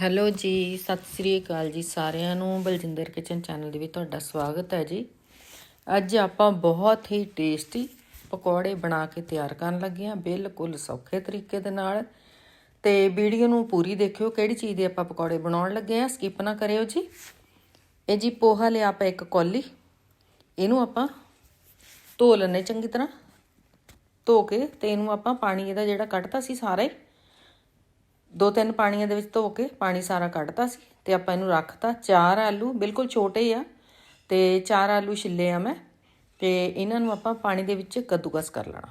Hello ਜੀ, ਸਤਿ ਸ੍ਰੀ ਅਕਾਲ ਜੀ ਸਾਰਿਆਂ ਨੂੰ। ਬਲਜਿੰਦਰ ਕਿਚਨ ਚੈਨਲ ਦੇ ਵਿੱਚ ਤੁਹਾਡਾ ਸਵਾਗਤ ਹੈ ਜੀ। ਅੱਜ ਆਪਾਂ ਬਹੁਤ ਹੀ ਟੇਸਟੀ ਪਕੌੜੇ ਬਣਾ ਕੇ ਤਿਆਰ ਕਰਨ ਲੱਗੇ ਹਾਂ, ਬਿਲਕੁਲ ਸੌਖੇ ਤਰੀਕੇ ਦੇ ਨਾਲ। ਤੇ ਵੀਡੀਓ ਨੂੰ ਪੂਰੀ ਦੇਖਿਓ, ਕਿਹੜੀ ਚੀਜ਼ ਦੇ ਆਪਾਂ ਪਕੌੜੇ ਬਣਾਉਣ ਲੱਗੇ ਹਾਂ ਸਕਿਪ ਨਾ ਕਰਿਓ ਜੀ। ਇਹ ਜੀ ਪੋਹਾ ਲਿਆ ਆਪਾਂ ਇੱਕ ਕੌਲੀ, ਇਹਨੂੰ ਆਪਾਂ ਧੋ ਲੈਣੇ ਚੰਗੀ ਤਰ੍ਹਾਂ। ਧੋ ਕੇ ਤੇ ਇਹਨੂੰ ਆਪਾਂ ਪਾਣੀ ਇਹਦਾ ਜਿਹੜਾ ਕੱਢਤਾ ਸੀ ਸਾਰਾ ਹੀ ਦੋ ਤਿੰਨ ਪਾਣੀਆਂ ਦੇ ਵਿੱਚ ਧੋ ਕੇ ਪਾਣੀ ਸਾਰਾ ਕੱਢਤਾ ਸੀ ਤੇ ਆਪਾਂ ਇਹਨੂੰ ਰੱਖਤਾ। ਚਾਰ ਆਲੂ, ਬਿਲਕੁਲ ਛੋਟੇ ਆ, ਤੇ ਚਾਰ ਆਲੂ ਛਿੱਲੇ ਆ ਮੈਂ, ਤੇ ਇਹਨਾਂ ਨੂੰ ਆਪਾਂ ਪਾਣੀ ਦੇ ਵਿੱਚ ਕੱਦੂਕਸ ਕਰ ਲੈਣਾ।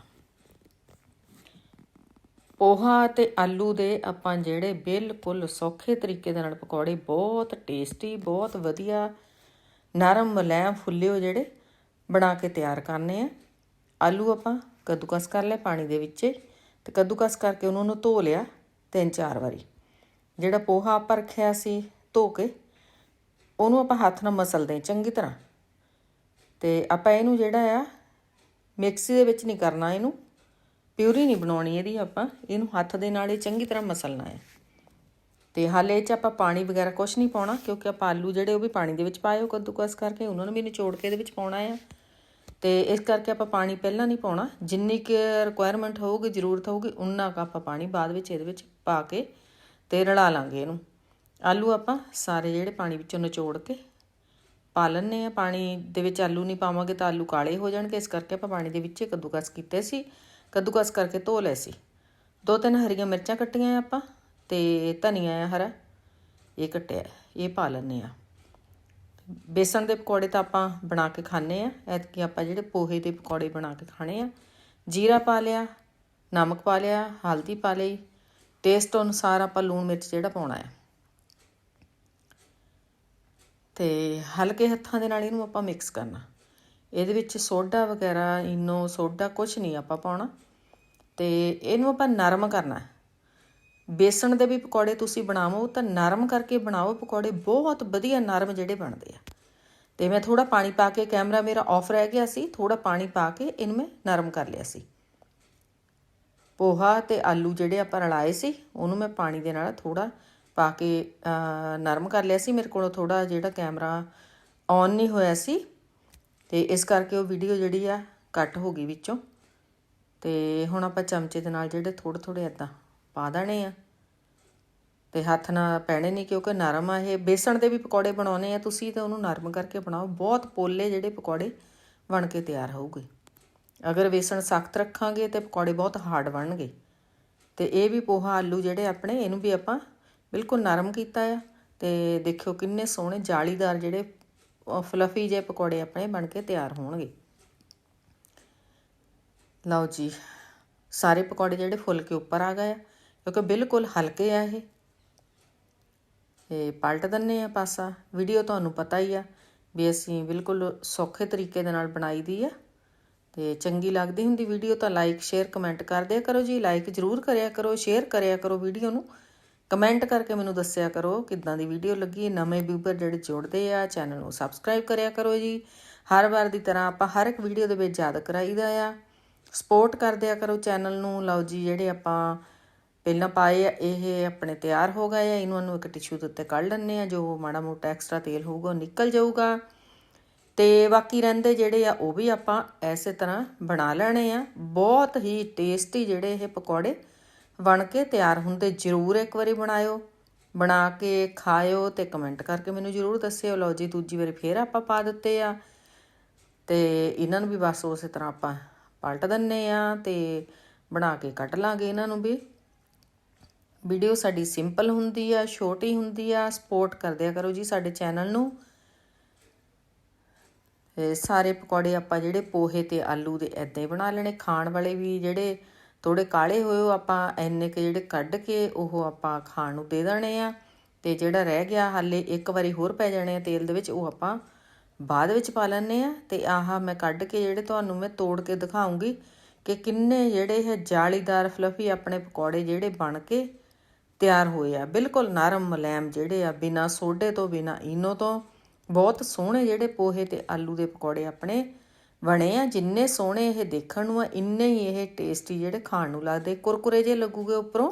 ਪੋਹਾ ਤੇ ਆਲੂ ਦੇ ਆਪਾਂ ਜਿਹੜੇ ਬਿਲਕੁਲ ਸੌਖੇ ਤਰੀਕੇ ਦੇ ਨਾਲ ਪਕੌੜੇ, ਬਹੁਤ ਟੇਸਟੀ, ਬਹੁਤ ਵਧੀਆ, ਨਰਮ ਮਲੈਮ ਫੁੱਲੇ ਹੋ ਜਿਹੜੇ ਬਣਾ ਕੇ ਤਿਆਰ ਕਰਨੇ ਆ। ਆਲੂ ਆਪਾਂ ਕੱਦੂਕਸ ਕਰ ਲਿਆ ਪਾਣੀ ਦੇ ਵਿੱਚ, ਤੇ ਕੱਦੂਕਸ ਕਰਕੇ ਉਹਨਾਂ ਨੂੰ ਧੋ ਲਿਆ। ਤਿੰਨ ਚਾਰ ਵਾਰੀ। ਜਿਹੜਾ ਪੋਹਾ ਆਪਾਂ ਰੱਖਿਆ ਸੀ ਧੋ ਕੇ, ਉਹਨੂੰ ਆਪਾਂ ਹੱਥ ਨਾਲ ਮਸਲਦੇ ਚੰਗੀ ਤਰ੍ਹਾਂ। ਤੇ ਆਪਾਂ ਇਹਨੂੰ ਜਿਹੜਾ ਆ, ਮਿਕਸੀ ਦੇ ਵਿੱਚ ਨਹੀਂ ਕਰਨਾ ਇਹਨੂੰ। ਪਿਊਰੀ ਨਹੀਂ ਬਣਾਉਣੀ ਇਹਦੀ ਆਪਾਂ, ਇਹਨੂੰ ਹੱਥ ਦੇ ਨਾਲ ਇਹ ਚੰਗੀ ਤਰ੍ਹਾਂ ਮਸਲਣਾ ਹੈ। ਤੇ ਹਾਲੇ ਇਹ ਚ ਆਪਾਂ ਪਾਣੀ ਵਗੈਰਾ ਕੁਝ ਨਹੀਂ ਪਾਉਣਾ, ਕਿਉਂਕਿ ਆਪਾਂ ਆਲੂ ਜਿਹੜੇ ਉਹ ਵੀ ਪਾਣੀ ਦੇ ਵਿੱਚ ਪਾਏ, ਉਹ ਕੱਦੂਕਸ ਕਰਕੇ ਉਹਨਾਂ ਨੂੰ ਵੀ ਨਿਚੋੜ ਕੇ ਇਹਦੇ ਵਿੱਚ ਪਾਉਣਾ ਆ। ਤੇ ਇਸ ਕਰਕੇ ਆਪਾਂ ਪਾਣੀ ਪਹਿਲਾਂ ਨਹੀਂ ਪਾਉਣਾ। ਜਿੰਨੀ ਕਿ ਰਿਕੁਆਇਰਮੈਂਟ ਹੋਊਗੀ, ਜ਼ਰੂਰਤ ਹੋਊਗੀ, ਉਨਾ ਕੁ ਆਪਾਂ ਪਾਣੀ ਬਾਅਦ ਵਿੱਚ ਇਹਦੇ ਵਿੱਚ ਪਾ ਕੇ ਤੇ ਰਲਾ ਲਾਂਗੇ ਇਹਨੂੰ। ਆਲੂ ਆਪਾਂ ਸਾਰੇ ਜਿਹੜੇ ਪਾਣੀ ਵਿੱਚੋਂ ਨਿਚੋੜ ਕੇ ਪਾ ਲੈਣੇ ਆ ਪਾਣੀ ਦੇ ਵਿੱਚ ਆਲੂ ਨਹੀਂ ਪਾਵਾਂਗੇ ਤਾਂ ਆਲੂ ਕਾਲੇ ਹੋ ਜਾਣਗੇ। ਇਸ ਕਰਕੇ ਆਪਾਂ ਪਾਣੀ ਦੇ ਵਿੱਚ ਕੱਦੂਕਸ ਕੀਤੇ ਸੀ। ਕੱਦੂਕਸ ਕਰਕੇ ਧੋ ਲਏ ਸੀ। ਦੋ ਤਿੰਨ ਹਰੀਆਂ ਮਿਰਚਾਂ ਕੱਟੀਆਂ ਆਪਾਂ ਤੇ ਧਨੀਆ ਆ ਹਰਾ, ਇਹ ਕੱਟਿਆ। ਇਹ ਪਾ ਲੈਣੇ ਆ ਬੇਸਣ ਦੇ ਪਕੌੜੇ ਤਾਂ ਆਪਾਂ ਬਣਾ ਕੇ ਖਾਣੇ ਆ ਐਤਕੀ ਆਪਾਂ ਜਿਹੜੇ ਪੋਹੇ ਦੇ ਪਕੌੜੇ ਬਣਾ ਕੇ ਖਾਣੇ ਆ। ਜੀਰਾ ਪਾ ਲਿਆ, ਨਮਕ ਪਾ ਲਿਆ, ਹਲਦੀ ਪਾ ਲਈ। ਟੇਸਟ ਅਨੁਸਾਰ ਆਪਾਂ ਲੂਣ ਮਿਰਚ ਜਿਹੜਾ ਪਾਉਣਾ ਹੈ। ਤੇ ਹਲਕੇ ਹੱਥਾਂ ਦੇ ਨਾਲ ਇਹਨੂੰ ਆਪਾਂ ਮਿਕਸ ਕਰਨਾ। ਇਹਦੇ ਵਿੱਚ ਸੋਡਾ ਵਗੈਰਾ, ਇਨੋ, ਸੋਡਾ ਕੁਝ ਨਹੀਂ ਆਪਾਂ ਪਾਉਣਾ। ਤੇ ਇਹਨੂੰ ਆਪਾਂ ਨਰਮ ਕਰਨਾ ਬੇਸਣ ਦੇ ਵੀ ਪਕੌੜੇ ਤੁਸੀਂ ਬਣਾਵੋ ਤਾਂ ਨਰਮ ਕਰਕੇ ਬਣਾਓ। ਪਕੌੜੇ ਬਹੁਤ ਵਧੀਆ ਨਰਮ ਜਿਹੜੇ ਬਣਦੇ ਆ। ਤੇ ਮੈਂ ਥੋੜਾ ਪਾਣੀ ਪਾ ਕੇ, ਕੈਮਰਾ ਮੇਰਾ ਆਫ ਰਹਿ ਗਿਆ ਸੀ। ਥੋੜਾ ਪਾਣੀ ਪਾ ਕੇ ਇਹਨੂੰ ਮੈਂ ਨਰਮ ਕਰ ਲਿਆ ਸੀ। ਪੋਹਾ ਤੇ ਆਲੂ ਜਿਹੜੇ ਆਪਾਂ ਰਲਾਏ ਸੀ, ਉਹਨੂੰ ਮੈਂ ਪਾਣੀ ਦੇ ਨਾਲ ਥੋੜਾ ਪਾ ਕੇ ਨਰਮ ਕਰ ਲਿਆ ਸੀ। ਮੇਰੇ ਕੋਲੋਂ ਥੋੜਾ ਜਿਹੜਾ ਕੈਮਰਾ ਔਨ ਨਹੀਂ ਹੋਇਆ ਸੀ ਤੇ ਇਸ ਕਰਕੇ ਉਹ ਵੀਡੀਓ ਜਿਹੜੀ ਆ ਕੱਟ ਹੋ ਗਈ ਵਿੱਚੋਂ। ਤੇ ਹੁਣ ਆਪਾਂ ਚਮਚੇ ਦੇ ਨਾਲ ਜਿਹੜੇ ਥੋੜੇ ਥੋੜੇ ਇਦਾਂ ਪਾ ਦੇਣੇ ਆ। ਤੇ ਹੱਥ ਨਾਲ ਪੈਣੇ ਨਹੀਂ ਕਿਉਂਕਿ ਨਰਮ ਆ ਇਹ। ਬੇਸਣ ਦੇ ਵੀ ਪਕੌੜੇ ਬਣਾਉਣੇ ਆ। ਤੁਸੀਂ ਤਾਂ ਉਹਨੂੰ ਨਰਮ ਕਰਕੇ ਬਣਾਓ। ਬਹੁਤ ਪੋਲੇ ਜਿਹੜੇ ਪਕੌੜੇ ਬਣ ਕੇ ਤਿਆਰ ਹੋਊਗੇ। ਅਗਰ ਵੇਸਣ ਸਖਤ ਰੱਖਾਂਗੇ ਤੇ ਪਕੌੜੇ ਬਹੁਤ ਹਾਰਡ ਬਣਨਗੇ। ਤੇ ਇਹ ਵੀ ਪੋਹਾ ਆਲੂ ਜਿਹੜੇ ਆਪਣੇ, ਇਹਨੂੰ ਵੀ ਆਪਾਂ ਬਿਲਕੁਲ ਨਰਮ ਕੀਤਾ ਆ। ਤੇ ਦੇਖਿਓ ਕਿੰਨੇ ਸੋਹਣੇ ਜਾਲੀਦਾਰ ਜਿਹੜੇ ਫਲਫੀ ਜੇ ਪਕੌੜੇ ਆਪਣੇ ਬਣ ਕੇ ਤਿਆਰ ਹੋਣਗੇ। ਲਓ ਜੀ, ਸਾਰੇ ਪਕੌੜੇ ਜਿਹੜੇ ਫੁੱਲ ਕੇ ਉੱਪਰ ਆ ਗਏ ਆ, ਕਿਉਂਕਿ ਬਿਲਕੁਲ ਹਲਕੇ ਆ ਇਹ। ਇਹ ਪਲਟ ਦਿੰਨੇ ਆ ਪਾਸਾ। ਵੀਡੀਓ ਤੁਹਾਨੂੰ ਪਤਾ ਹੀ ਆ ਵੀ ਅਸੀਂ ਬਿਲਕੁਲ ਸੌਖੇ ਤਰੀਕੇ ਦੇ ਨਾਲ ਬਣਾਈ ਦੀ ਆ। ਤੇ ਚੰਗੀ ਲੱਗਦੀ ਹੁੰਦੀ ਵੀਡੀਓ ਤਾਂ ਲਾਈਕ ਸ਼ੇਅਰ ਕਮੈਂਟ ਕਰ ਦਿਆ ਕਰੋ ਜੀ। ਲਾਈਕ ਜ਼ਰੂਰ ਕਰਿਆ ਕਰੋ ਸ਼ੇਅਰ ਕਰਿਆ ਕਰੋ ਵੀਡੀਓ ਨੂੰ। ਕਮੈਂਟ ਕਰਕੇ ਮੈਨੂੰ ਦੱਸਿਆ ਕਰੋ ਕਿੱਦਾਂ ਦੀ ਵੀਡੀਓ ਲੱਗੀ। ਨਵੇਂ ਵਿਊਅਰ ਜਿਹੜੇ ਜੁੜਦੇ ਆ ਚੈਨਲ ਨੂੰ ਸਬਸਕ੍ਰਾਈਬ ਕਰਿਆ ਕਰੋ ਜੀ। ਹਰ ਵਾਰ ਦੀ ਤਰ੍ਹਾਂ ਆਪਾਂ ਹਰ ਇੱਕ ਵੀਡੀਓ ਦੇ ਵਿੱਚ ਯਾਦ ਕਰਾਈਦਾ ਆ। ਸਪੋਰਟ ਕਰਦਿਆ ਕਰੋ ਚੈਨਲ ਨੂੰ। ਲਓ ਜੀ, ਜਿਹੜੇ ਆਪਾਂ ਪਹਿਲਾਂ ਪਾਏ ਆ, ਇਹ ਆਪਣੇ ਤਿਆਰ ਹੋ ਗਏ ਆ। ਇਹਨੂੰ ਨੂੰ ਇੱਕ ਟਿਸ਼ੂ ਦੇ ਉੱਤੇ ਕੱਢ ਲੈਣੇ ਆ। ਜੋ ਮਾੜਾ ਮੋਟਾ ਐਕਸਟਰਾ ਤੇਲ ਹੋਊਗਾ, ਉਹ ਨਿਕਲ ਜਾਊਗਾ। ਤੇ ਬਾਕੀ ਰਹਿੰਦੇ ਜਿਹੜੇ ਆ, ਉਹ ਵੀ ਆਪਾਂ ਐਸੇ ਤਰ੍ਹਾਂ ਬਣਾ ਲੈਣੇ ਆ। ਬਹੁਤ ਹੀ ਟੇਸਟੀ ਜਿਹੜੇ ਇਹ ਪਕੌੜੇ ਬਣ ਕੇ ਤਿਆਰ ਹੁੰਦੇ, ਜ਼ਰੂਰ ਇੱਕ ਵਾਰੀ ਬਣਾਇਓ। ਬਣਾ ਕੇ ਖਾਇਓ ਤੇ ਕਮੈਂਟ ਕਰਕੇ ਮੈਨੂੰ ਜ਼ਰੂਰ ਦੱਸਿਓ। ਲਓ ਜੀ, ਦੂਜੀ ਵਾਰੀ ਫੇਰ ਆਪਾਂ ਪਾ ਦਿੱਤੇ ਆ। ਤੇ ਇਹਨਾਂ ਨੂੰ ਵੀ ਬਸ ਉਸੇ ਤਰ੍ਹਾਂ ਆਪਾਂ ਪਲਟ ਦਿੰਨੇ ਆ ਤੇ ਬਣਾ ਕੇ ਕੱਟ ਲਾਂਗੇ ਇਹਨਾਂ ਨੂੰ ਵੀ। ਵੀਡੀਓ ਸਾਡੀ ਸਿੰਪਲ ਹੁੰਦੀ ਆ, ਛੋਟੀ ਹੁੰਦੀ ਆ। ਸਪੋਰਟ ਕਰਦਿਆ ਕਰੋ ਜੀ ਸਾਡੇ ਚੈਨਲ ਨੂੰ। ਸਾਰੇ ਪਕੌੜੇ ਆਪਾਂ ਜਿਹੜੇ ਪੋਹੇ ਤੇ ਆਲੂ ਦੇ ਐਦਾਂ ਹੀ ਬਣਾ ਲੈਣੇ। ਖਾਣ ਵਾਲੇ ਵੀ ਜਿਹੜੇ ਥੋੜੇ ਕਾਲੇ ਹੋਏ, ਉਹ ਆਪਾਂ ਐਨੇ ਕਿ ਜਿਹੜੇ ਕੱਢ ਕੇ ਉਹ ਆਪਾਂ ਖਾਣ ਨੂੰ ਦੇ ਦੇਣੇ ਆ। ਤੇ ਜਿਹੜਾ ਰਹਿ ਗਿਆ ਹਾਲੇ ਇੱਕ ਵਾਰੀ ਹੋਰ ਪੈ ਜਾਣੇ ਆ ਤੇਲ ਦੇ ਵਿੱਚ, ਉਹ ਆਪਾਂ ਬਾਅਦ ਵਿੱਚ ਪਾ ਲੈਣੇ ਆ। ਤੇ ਆਹ ਮੈਂ ਕੱਢ ਕੇ ਜਿਹੜੇ ਤੁਹਾਨੂੰ ਮੈਂ ਤੋੜ ਕੇ ਦਿਖਾਉਂਗੀ ਕਿ ਕਿੰਨੇ ਜਿਹੜੇ ਹੈ ਜਾਲੀਦਾਰ, ਫਲਫੀ ਆਪਣੇ ਪਕੌੜੇ ਜਿਹੜੇ ਬਣ ਕੇ ਤਿਆਰ ਹੋਏ ਆ। ਬਿਲਕੁਲ ਨਰਮ ਮਲੈਮ ਜਿਹੜੇ ਆ, ਬਿਨਾ ਸੋਡੇ ਤੋਂ, ਬਿਨਾ ਇਨੋ ਤੋਂ। ਬਹੁਤ ਸੋਹਣੇ ਜਿਹੜੇ ਪੋਹੇ ਤੇ ਆਲੂ ਦੇ ਪਕੌੜੇ ਆਪਣੇ ਬਣੇ ਆ, ਜਿੰਨੇ ਸੋਹਣੇ ਇਹ ਦੇਖਣ ਨੂੰ ਆ, ਇੰਨੇ ਹੀ ਇਹ ਟੇਸਟੀ ਜਿਹੜੇ ਖਾਣ ਨੂੰ ਲੱਗਦੇ। ਕੁਰਕੁਰੇ ਜੇ ਲੱਗੂਗੇ ਉੱਪਰੋਂ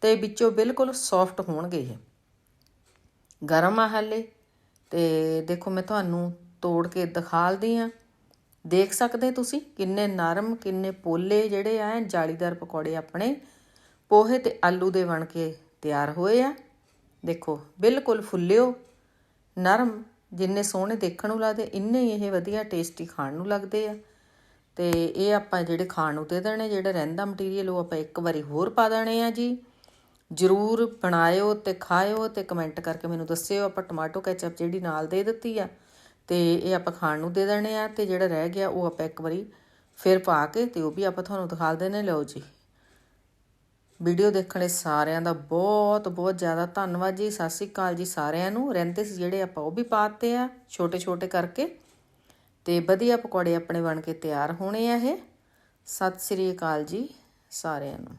ਤੇ ਵਿੱਚੋਂ ਬਿਲਕੁਲ ਸੌਫਟ ਹੋਣਗੇ ਇਹ। ਗਰਮ ਆ ਹਾਲੇ ਤੇ ਦੇਖੋ ਮੈਂ ਤੁਹਾਨੂੰ ਤੋੜ ਕੇ ਦਿਖਾਲਦੀ ਆ। ਦੇਖ ਸਕਦੇ ਤੁਸੀਂ ਕਿੰਨੇ ਨਰਮ, ਕਿੰਨੇ ਪੋਲੇ ਜਿਹੜੇ ਆ ਜਾਲੀਦਾਰ ਪਕੌੜੇ ਆਪਣੇ ਪੋਹੇ ਤੇ ਆਲੂ ਦੇ ਬਣ ਕੇ ਤਿਆਰ ਹੋਏ ਆ। ਦੇਖੋ ਬਿਲਕੁਲ ਫੁੱਲਿਓ, ਨਰਮ। ਜਿੰਨੇ ਸੋਹਣੇ ਦੇਖਣ ਨੂੰ ਲੱਗਦੇ, ਇੰਨੇ ਹੀ ਇਹ ਵਧੀਆ ਟੇਸਟੀ ਖਾਣ ਨੂੰ ਲੱਗਦੇ ਆ। ਤੇ ਇਹ ਆਪਾਂ ਜਿਹੜੇ ਖਾਣ ਨੂੰ ਦੇ ਦੇਣੇ, ਜਿਹੜਾ ਰਹਿੰਦਾ ਮਟੀਰੀਅਲ ਉਹ ਆਪਾਂ ਇੱਕ ਵਾਰੀ ਹੋਰ ਪਾ ਦੇਣੇ ਆ ਜੀ। ਜਰੂਰ ਬਣਾਇਓ ਤੇ ਖਾਇਓ ਤੇ ਕਮੈਂਟ ਕਰਕੇ ਮੈਨੂੰ ਦੱਸਿਓ, ਆਪਾਂ ਟਮਾਟੋ ਕੈਚਅਪ ਜਿਹੜੀ ਨਾਲ ਦੇ ਦਿੱਤੀ ਆ, ਤੇ ਇਹ ਆਪਾਂ ਖਾਣ ਨੂੰ ਦੇ ਦੇਣੇ ਆ, ਤੇ ਜਿਹੜਾ ਰਹਿ ਗਿਆ, ਉਹ ਆਪਾਂ ਇੱਕ ਵਾਰੀ ਫਿਰ ਪਾ ਕੇ ਤੇ ਉਹ ਵੀ ਆਪਾਂ ਤੁਹਾਨੂੰ ਦਿਖਾ ਦੇਣੇ ਲਓ ਜੀ। ਵੀਡੀਓ ਦੇਖਣ ਲਈ ਸਾਰਿਆਂ ਦਾ ਬਹੁਤ ਬਹੁਤ ਜ਼ਿਆਦਾ ਧੰਨਵਾਦ ਜੀ। ਸਤਿ ਸ੍ਰੀ ਅਕਾਲ ਜੀ ਸਾਰਿਆਂ ਨੂੰ। ਰਹਿੰਦੇ ਸੀ ਜਿਹੜੇ ਆਪਾਂ ਉਹ ਵੀ ਪਾਤੇ ਆ ਛੋਟੇ ਛੋਟੇ ਕਰਕੇ। ਤੇ ਵਧੀਆ ਪਕੌੜੇ ਆਪਣੇ ਬਣ ਕੇ ਤਿਆਰ ਹੋਣੇ ਆ ਇਹ। ਸਤਿ ਸ੍ਰੀ ਅਕਾਲ ਜੀ ਸਾਰਿਆਂ ਨੂੰ।